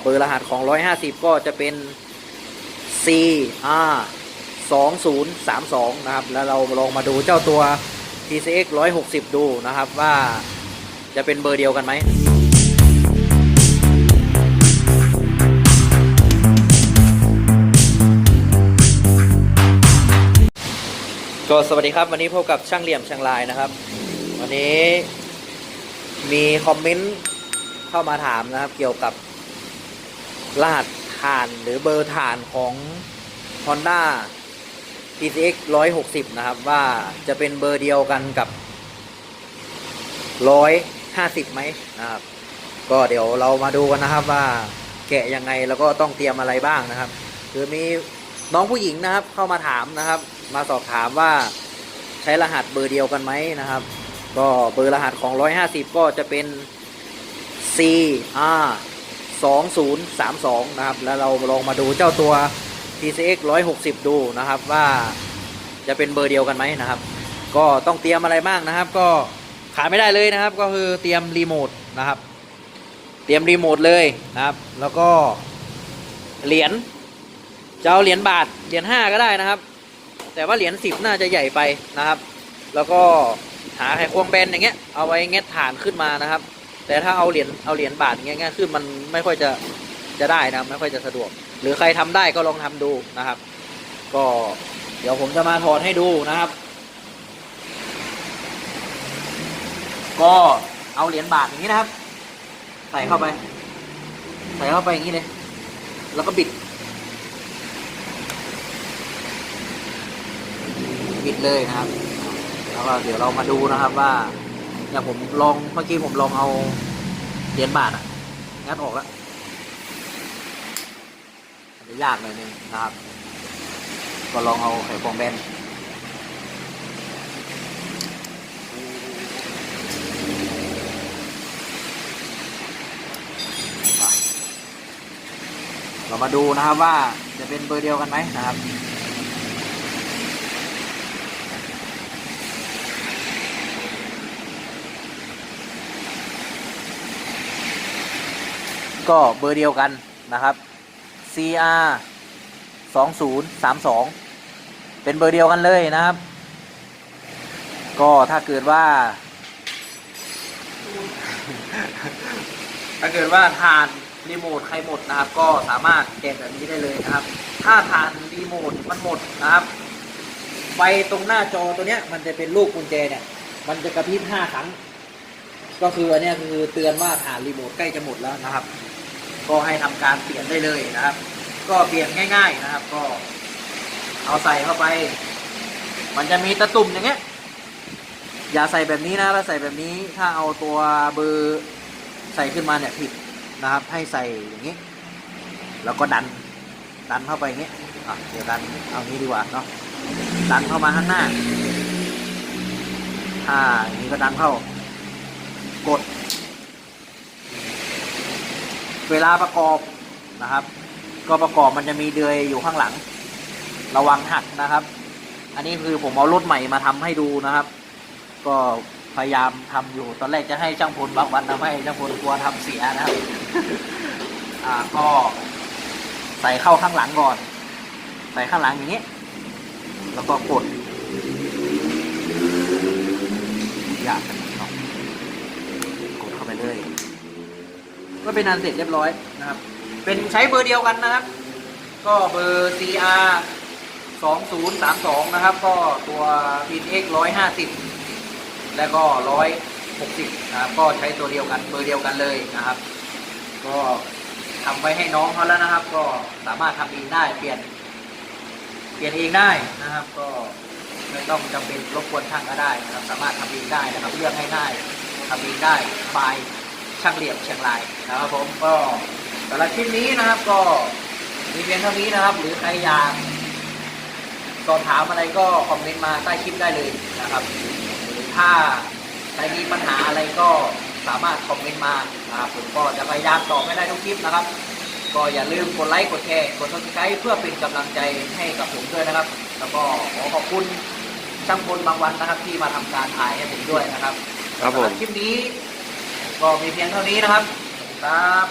เบอร์รหัสของ 150 ก็จะเป็น C R 2032 นะครับ แล้วเราลองมาดูเจ้าตัว TCX 160 ดูนะครับว่าจะเป็นเบอร์เดียวกันไหมก็สวัสดีครับวันนี้พบกับช่างเหลี่ยมช่างลายนะครับ วันนี้มีคอมเมนต์เข้ามาถามนะครับ เกี่ยวกับ รหัสฐานหรือเบอร์ฐานของ Honda PCX 160 นะครับ ว่าจะเป็นเบอร์เดียวกันกับ 150 ไหมนะครับ ก็เดี๋ยวเรามาดูกันนะครับว่าแกะยังไงแล้วก็ต้องเตรียมอะไรบ้างนะครับ คือมีน้องผู้หญิงนะครับเข้ามาถามนะครับ มาสอบถามว่าใช้รหัสเบอร์เดียวกันไหมนะครับ ก็เบอร์รหัสของ 150 ก็จะเป็น C R 2032 นะครับ แล้วเราลองมาดูเจ้าตัว TCX 160 ดูนะครับว่าจะเป็นเบอร์เดียวกันไหมนะครับ ก็ต้องเตรียมอะไรบ้างนะครับ ก็ขาดไม่ได้เลยนะครับ ก็คือเตรียมรีโมทนะครับ เตรียมรีโมทเลยนะครับ แล้วก็เหรียญจะเอาเหรียญบาทเหรียญห้าก็ได้นะครับ แต่ว่าเหรียญสิบน่าจะใหญ่ไปนะครับ แล้วก็หาไขควงแบนอย่างเงี้ยเอาไว้เงี้ยฐานขึ้นมานะครับ แต่ถ้าเอาเหรียญเอาเหรียญบาทเงี้ยขึ้นมันไม่ค่อยจะจะได้นะไม่ค่อยจะสะดวก หรือใครทำได้ก็ลองทำดูนะครับ ก็เดี๋ยวผมจะมาถอดให้ดูนะครับ ก็เอาเหรียญบาทอย่างนี้นะครับ ใส่เข้าไป ใส่เข้าไปอย่างนี้เลย แล้วก็บิด บิดเลยนะครับ แล้วก็เดี๋ยวเรามาดูนะครับว่า อย่างผมลองเมื่อกี้ผมลองเอาเหรียญบาทอะงัดออกแล้วอาจจะยากหน่อยนึงนะครับ ก็ลองเอาไขควงแบนเรามาดูนะครับว่าจะเป็นเบอร์เดียวกันไหมนะครับ ก็เบอร์เดียวกันนะครับ CR 2032 เป็นเบอร์เดียวกันเลยนะครับ ก็ถ้าเกิดว่า ถ้าเกิดว่าทานรีโมทใครหมดนะครับ ก็สามารถแกะแบบนี้ได้เลยนะครับ ถ้าทานรีโมทมันหมดนะครับไฟตรงหน้าจอตัวเนี้ยมันจะเป็นลูกกุญแจเนี่ย มันจะกระพริบห้าครั้ง ก็คืออันเนี้ยคือเตือนว่าฐานรีโมทใกล้จะหมดแล้วนะครับ ก็ให้ทำการเปลี่ยนได้เลยนะครับ ก็เปลี่ยนง่าย ๆนะครับ ก็ เอาใส่เข้าไป มันจะมีตะตุ่มอย่างเงี้ย อย่าใส่แบบนี้นะถ้าใส่แบบนี้ถ้าเอาตัวเบอร์ใส่ขึ้นมาเนี่ยผิดนะครับ ให้ใส่อย่างนี้ แล้วก็ดัน ดันเข้าไปอย่างนี้อะเดี๋ยวดันเอางี้ดีกว่าเนาะดันเข้ามาข้างหน้าถ้าอย่างนี้ก็ดันเข้ากด เวลาประกอบนะครับ ก็ประกอบมันจะมีเดือยอยู่ข้างหลัง ระวังหักนะครับ อันนี้คือผมเอารถใหม่มาทำให้ดูนะครับ ก็พยายามทำอยู่ตอนแรกจะให้ช่างพลบางวันทำให้ช่างพลกลัวทำเสียนะครับอ่าก็ใส่เข้าข้างหลังก่อน ใส่ข้างหลังอย่างนี้ แล้วก็กดอยากกันเนาะกดเข้าไปเลย ก็เป็นอันเสร็จเรียบร้อยนะครับ เป็นใช้เบอร์เดียวกันนะครับ ก็เบอร์ CR 2032 นะครับ ก็ตัว PX 150 แล้วก็ 160 นะครับ ก็ใช้ตัวเดียวกันเบอร์เดียวกันเลยนะครับ ก็ทำไว้ให้น้องเขาแล้วนะครับ ก็สามารถทำเองได้เปลี่ยน เปลี่ยนเองได้นะครับ ก็ไม่ต้องจำเป็นรบกวนช่างก็ได้นะครับ สามารถทำเองได้นะครับเลือกให้ง่ายทำเองได้บาย ช่างเหลี่ยมเชียงรายนะครับผมก็สำหรับคลิปนี้นะครับก็มีเพียงเท่านี้นะครับ หรือใครอยากสอบถามอะไรก็คอมเมนต์มาใต้คลิปได้เลยนะครับ หรือถ้าใครมีปัญหาอะไรก็สามารถคอมเมนต์มานะครับผมก็จะพยายามตอบให้ได้ทุกคลิปนะครับ ก็อย่าลืมกดไลค์กดแชร์กดซับสไครต์เพื่อเป็นกำลังใจให้กับผมด้วยนะครับ แล้วก็ขอขอบคุณช่างพลบางวันนะครับ ที่มาทำการถ่ายให้ผมด้วยนะครับครับผมสำหคลิปนี้ ก็มีเพียงเท่านี้นะครับ ครับ